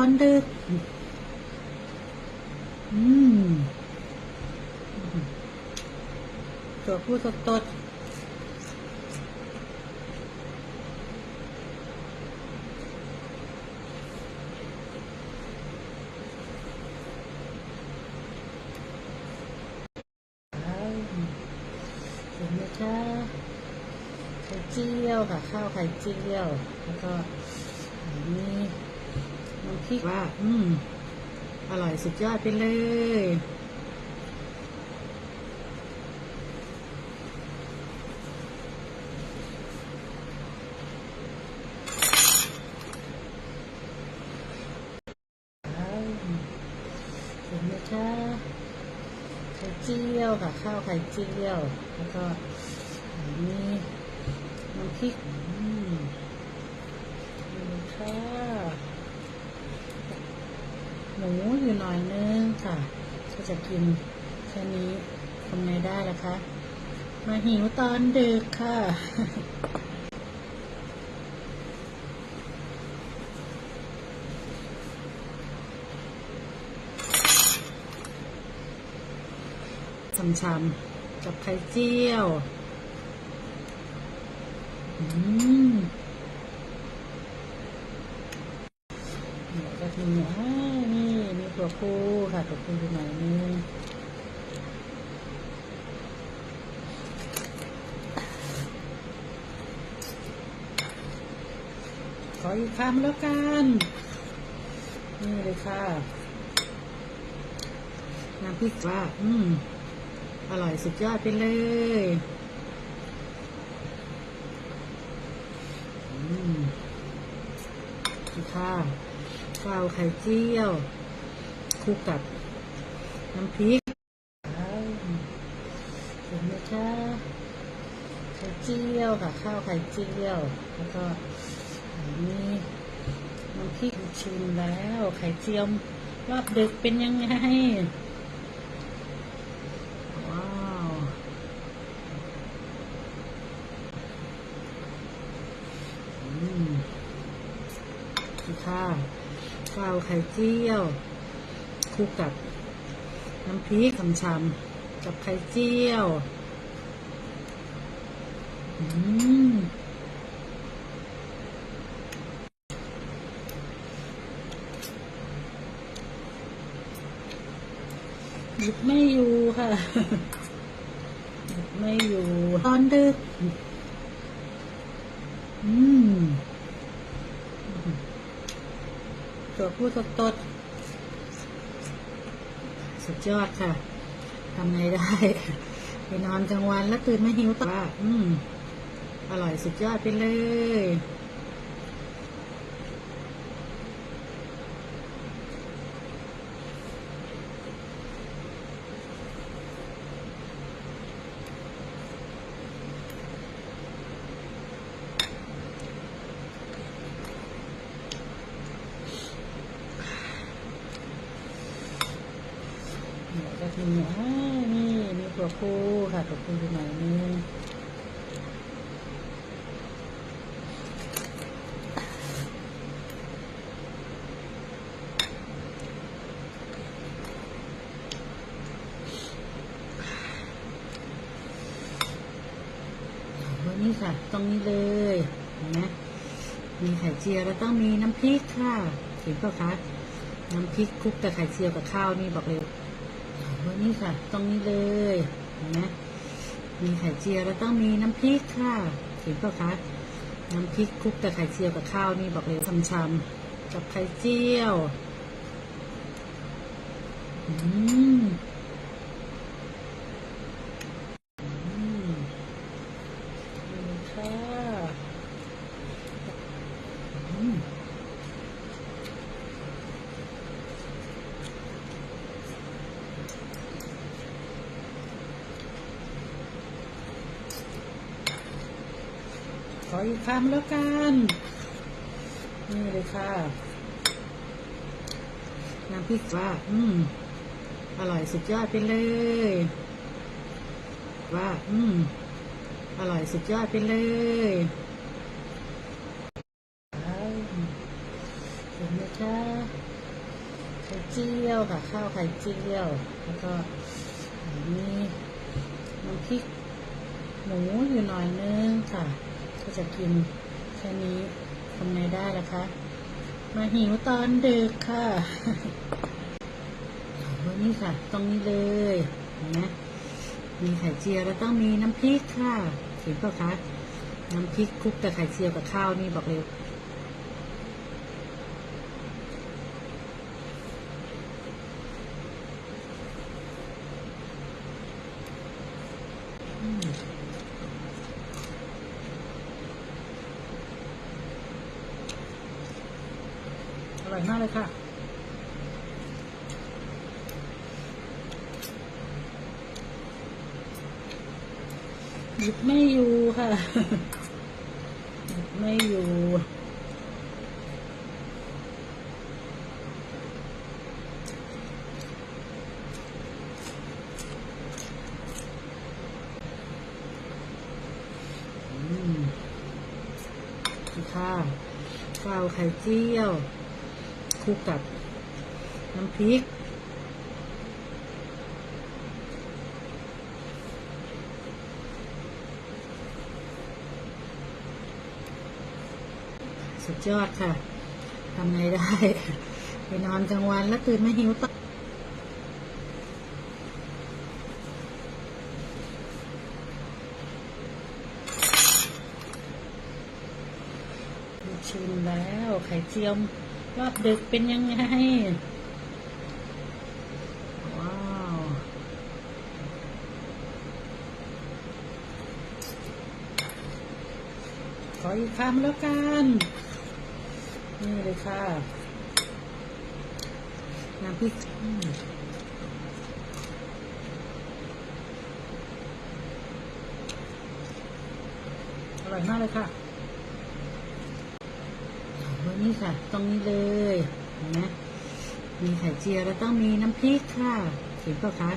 ตอนดึก อืมตัวผู้สดตดเห็นไหมคะไข่เจียวค่ะ ข้าวไข่เจียว แล้วก็อัน นี้น้ำพริกว่า อืม อร่อยสุดยอดไปเลย เห็นไหมคะไข่เจียวค่ะ ข้าวไข่เจียว แล้วก็อันนี้น้ำพริกอืมเห็นไหมคะ หมูอยู่หน่อยนึงค่ะก็จะกินแค่นี้ทำไงได้ล่ะคะ มาหิวตอนดึกค่ะช้ำๆกับไข่เจียว อืมเดี๋ยวก็ทีนี้อ่านี่มี ตัวผู้ค่ะตัวผู้อยู่ไหนนี่ขออีกคำแล้วกัน นี่เลยค่ะน้ำพริกว่าอืม อร่อยสุดยอดไปเลยอืมนี่ค่ะข้าวไข่เจียว คลุกกับน้ำพริกว้วเห็นไหมคะไข่เจียวค่ะ ข้าวไข่เจียว แล้วก็อันนี้น้ำพริกชิมแล้ว ไข่เจียวรอบดึกเป็นยังไง ว้าวอืมค่ะข้าวไข่เจียว คลุกกับน้ำพริกฉ่ำๆกับไข่เจียว อืมหยุดไม่อยู่ค่ะหยุดไม่อยู่ ตอนดึก อืมตัวผู้สดตด สุดยอดค่ะทำไงได้ ไปนอนกลางวันแล้วตื่นมาหิวต่ว่าอืม อร่อยสุดยอดไปเลย เดี๋ยวก็ทีนี้อ่านี่มี ตัวผู้ค่ะ ตัวผู้อยู่ไหนนี่วันนี้ค่ะ ตรงนี้เลยเห็นไหมมีไข่เจียวแล้วต้องมีน้ำพริกค่ะเห็นปล่าคะ น้ำพริกคลุกกับไข่เจียวกับข้าวนี่บอกเลย วนี้ค่ะ ตรงนี้เลยนะมีไข่เจียวแล้วต้องมีน้ำพริกค่ะเห็นปะคะน้ำพริกคลุกกับไข่เจียวกับข้าวนี่บอกเลยช้ำๆกับไข่เจียว อืมอืมนี่ค่ะอืม ข ออีกคำแล้วกัน นี่เลยค่ะน้ำพริกว่า อืม อร่อยสุดยอดไปเลย ว่า อืม อร่อยสุดยอดไปเลยเห็นไหมคะไข่เจียวค่ะ ข้าวไข่เจียว แล้วก็มีน้ำพริกหมูอยู่หน่อยนึงค่ะ ก็จะกินแค่นี้ทำไงได้ล่ะคะ มาหิวตอนดึกค่ะวันนี้ค่ะ ตรงนี้เลยเห็นไหมมีไข่เจียวแล้วต้องมีน้ำพริกค่ะเห็นเปล่าคะ น้ำพริกคลุกกับไข่เจียวกับข้าวนี่บอกเลย ร่อยมากเลยค่ะหยุดไม่อยู่ค่ะหยุดไม่อยู่อืมค่ะข้าวไข่เจียว คลุกกับน้ำพริก สุดยอดค่ะทำไงได้ ไปนอนกลางวันแล้วตื่นมาหิวตชิมแล้วไข่เจียว รอบดึกเป็นยังไง ว้าว ขออีกคำแล้วกัน นี่เลยค่ะน้ำพริกอืมอร่อยมากเลยค่ะ วันนี้ค่ะ ตรงนี้เลยเห็นไหมมีไข่เจียวแล้วต้องมีน้ำพริกค่ะเห็นเปล่าคะ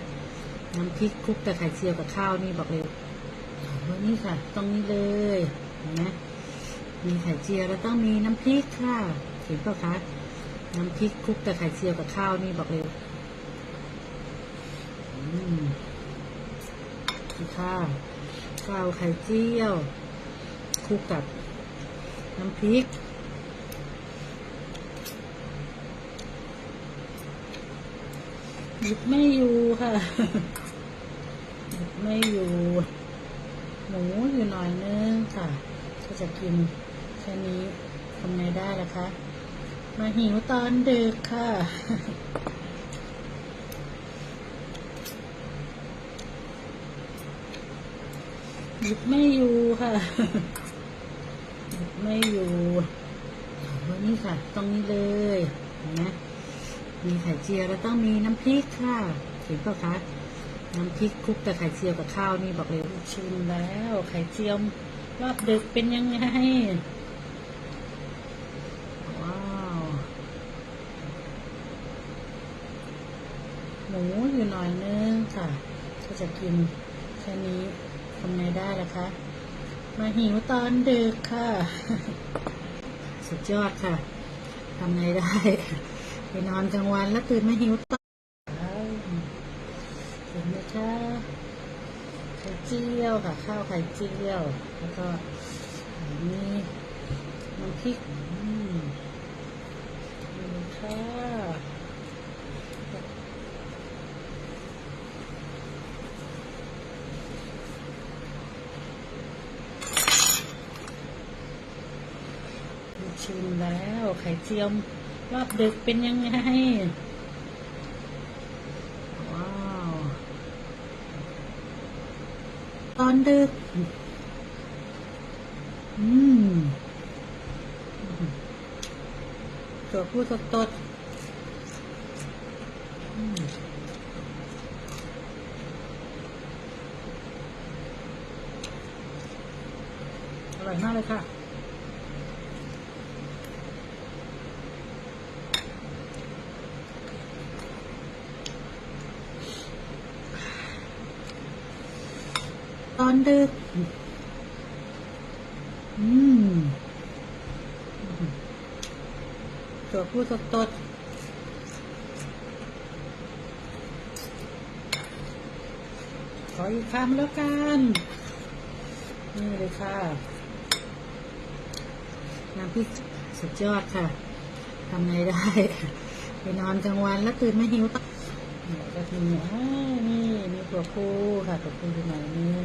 น้ำพริกคลุกกับไข่เจียวกับข้าวนี่บอกเลยวันนี้ค่ะ ตรงนี้เลยเห็นไหมมีไข่เจียวแล้วต้องมีน้ำพริกค่ะเห็นเปล่าคะน้ำพริกคลุกกับไข่เจียวกับข้าวนี่บอกเลยอืมค่ะข้าวไข่เจียวคลุกกับน้ำพริก หยุดไม่อยู่ค่ะหยุดไม่อยู่ หมูอยู่หน่อยนึงค่ะ ก็จะกินแค่นี้ทำไงได้ล่ะคะ มาหิวตอนดึกค่ะหยุดไม่อยู่ค่ะหยุดไม่อยู่วันนี้ค่ะ ตรงนี้เลยเห็นไห มีไข่เจียวแล้วต้องมีน้ำพริกค่ะเห็นเปล่าคะน้ำพริกคลุกกับไข่เจียวกับข้าวนี่บอกเลยชิมแล้ว ไข่เจียวรอบดึกเป็นยังไงว้าวหมูอยู่หน่อยนึงค่ะก็จะกินแค่นี้ทำไงได้ล่ะคะ มาหิวตอนดึกค่ะ สุดยอดค่ะทำไงได้ ไปนอนกลางวันแล้วตื่นมาหิวต่อเห็นไหมคะไข่เจียวค่ะ ข้าวไข่เจียว แล้วก็มีน้ำพริกอืมนี่เลยค่ะชิมแล้วไข่เจียว รอบดึกเป็นยังไง ว้าว ตอนดึก อืมตัวผู้สดตดๆอืมอร่อยมากเลยค่ะ ตอนดึก อืมตัวผู้สดตดขออีกคำแล้วกัน นี่เลยค่ะ น้ำพริกสุดยอดค่ะ ทำไงได้ ไปนอนกลางวันแล้วตื่นมาหิวตั้ ก็คือนี่นี่มีตัวคู่ค่ะตัวคู่อยู่ไหนนี่